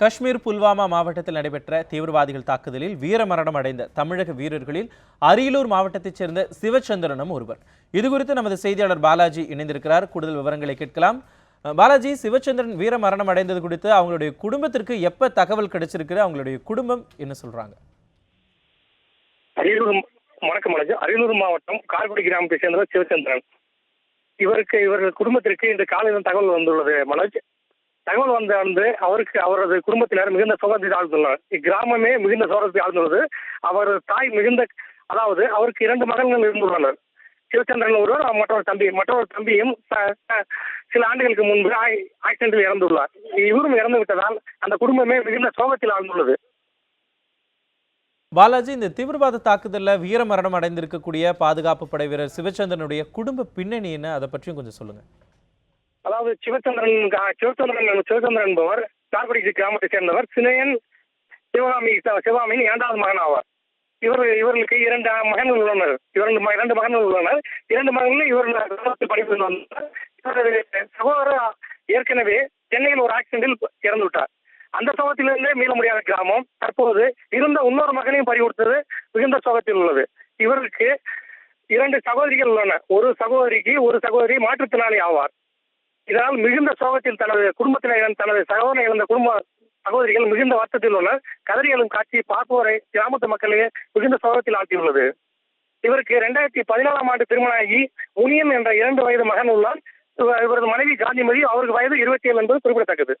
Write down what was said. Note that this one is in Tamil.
காஷ்மீர் புல்வாமா மாவட்டத்தில் நடைபெற்ற தீவிரவாதிகள் தாக்குதலில் வீரமரணம் அடைந்த தமிழக வீரர்களில் அரியலூர் மாவட்டத்தைச் சேர்ந்த சிவச்சந்திரனும் ஒருவர். இதுகுறித்து நமது செய்தியாளர் பாலாஜி இணைந்திருக்கிறார். கூடுதல் விவரங்களை கேட்கலாம். பாலாஜி சிவச்சந்திரன் வீரமரணம் அடைந்தது குறித்து அவங்களுடைய குடும்பத்திற்கு எப்ப தகவல் கிடைச்சிருக்கு அவங்களுடைய குடும்பம் என்ன சொல்றாங்க? அரியலூர் வணக்கம் அரியலூர் மாவட்டம் கார்குடி கிராமத்தை சேர்ந்த சிவச்சந்திரன். இவருக்கு இவர்கள் குடும்பத்திற்கு இன்று காலையில் தகவல் வந்துள்ளது மனோஜ் தகவல் வந்த வந்து அவருக்கு அவரது குடும்பத்தினர் மிகுந்த சோகத்தை ஆழ்ந்துள்ளனர். இக்கிராமமே மிகுந்த சோகத்தை ஆழ்ந்துள்ளது. அவரது தாய் மிகுந்த அதாவது அவருக்கு இரண்டு மகன்கள் இருந்துள்ளனர். சிவச்சந்திரன் ஒருவர் மற்றொரு தம்பி மற்றொரு தம்பியும் சில ஆண்டுகளுக்கு முன்பு ஆய்- ஆக்சிடென்டில் இறந்துள்ளார். இவரும் இறந்து விட்டதால் அந்த குடும்பமே மிகுந்த சோகத்தில் ஆழ்ந்துள்ளது. பாலாஜி இந்த தீவிரவாத தாக்குதலில் வீரமரணம் அடைந்திருக்கக்கூடிய பாதுகாப்பு படை வீரர் சிவச்சந்திரனுடைய குடும்ப பின்னணி என்ன? அதை பற்றியும் கொஞ்சம் சொல்லுங்க. அதாவது சிவச்சந்திரன் கா- சிவச்சந்திரன் சிவச்சந்திரன் என்பவர் கார்குடி கிராமத்தை சேர்ந்தவர் சினையன் சிவகாமி சிவகாமியின் இரண்டாவது மகன் ஆவார். இவர் இவர்களுக்கு இரண்டு மகன்கள் உள்ளனர். இரண்டு இரண்டு மகன்கள் உள்ளனர். இரண்டு மகன்கள் இவர் கிராமத்தில் படிப்பு வந்தார் இவரது சகோதரர் ஏற்கனவே சென்னையில் ஒரு ஆக்சிடென்டில் இறந்து விட்டார் அந்த சோகத்திலிருந்தே மீள முடியாத கிராமம். தற்போது இருந்த இன்னொரு மகனையும் பறிகொடுத்தது மிகுந்த சோகத்தில் உள்ளது. இவருக்கு இரண்டு சகோதரிகள் உள்ளன ஒரு சகோதரிக்கு ஒரு சகோதரி மாற்றுத்திறனாளி ஆவார். இதனால் மிகுந்த சோகத்தில் தனது குடும்பத்தினர் இழந்த- தனது சகோதரனை இழந்த குடும்ப சகோதரிகள் மிகுந்த வருத்தத்தில் உள்ள கதறி எழும் காட்சி பார்ப்போரை கிராமத்து மக்களையே மிகுந்த சோகத்தில் ஆழ்த்தியுள்ளது. இவருக்கு இரண்டாயிரத்தி பதினாலாம் ஆண்டு திருமணமாகி முனியன் என்ற இரண்டு வயது மகன் உள்ளார். இவரது மனைவி காந்திமதி அவருக்கு வயது இருபத்தி ஏழு என்பது குறிப்பிடத்தக்கது.